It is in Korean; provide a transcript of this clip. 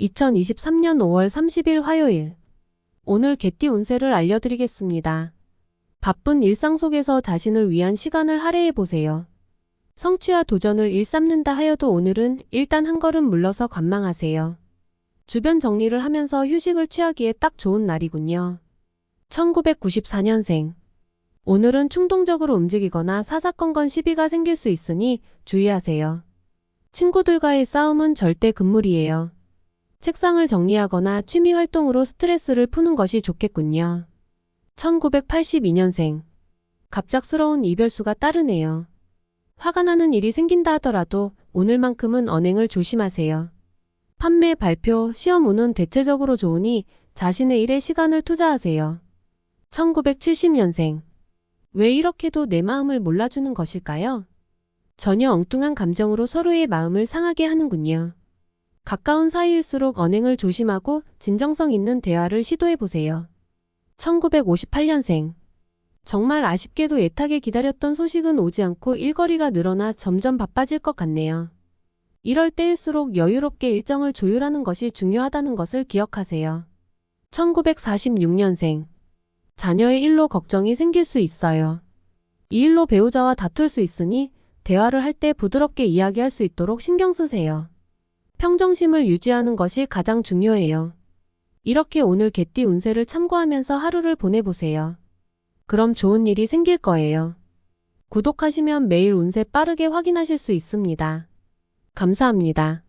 2023년 5월 30일 화요일. 오늘 개띠 운세를 알려드리겠습니다. 바쁜 일상 속에서 자신을 위한 시간을 할애해 보세요. 성취와 도전을 일삼는다 하여도 오늘은 일단 한 걸음 물러서 관망하세요. 주변 정리를 하면서 휴식을 취하기에 딱 좋은 날이군요. 1994년생. 오늘은 충동적으로 움직이거나 사사건건 시비가 생길 수 있으니 주의하세요. 친구들과의 싸움은 절대 금물이에요. 책상을 정리하거나 취미 활동으로 스트레스를 푸는 것이 좋겠군요. 1982년생. 갑작스러운 이별수가 따르네요. 화가 나는 일이 생긴다 하더라도 오늘만큼은 언행을 조심하세요. 판매, 발표, 시험 운은 대체적으로 좋으니 자신의 일에 시간을 투자하세요. 1970년생. 왜 이렇게도 내 마음을 몰라주는 것일까요? 전혀 엉뚱한 감정으로 서로의 마음을 상하게 하는군요. 가까운 사이일수록 언행을 조심하고 진정성 있는 대화를 시도해 보세요. 1958년생. 정말 아쉽게도 애타게 기다렸던 소식은 오지 않고 일거리가 늘어나 점점 바빠질 것 같네요. 이럴 때일수록 여유롭게 일정을 조율하는 것이 중요하다는 것을 기억하세요. 1946년생. 자녀의 일로 걱정이 생길 수 있어요. 이 일로 배우자와 다툴 수 있으니 대화를 할 때 부드럽게 이야기할 수 있도록 신경 쓰세요. 평정심을 유지하는 것이 가장 중요해요. 이렇게 오늘 개띠 운세를 참고하면서 하루를 보내보세요. 그럼 좋은 일이 생길 거예요. 구독하시면 매일 운세 빠르게 확인하실 수 있습니다. 감사합니다.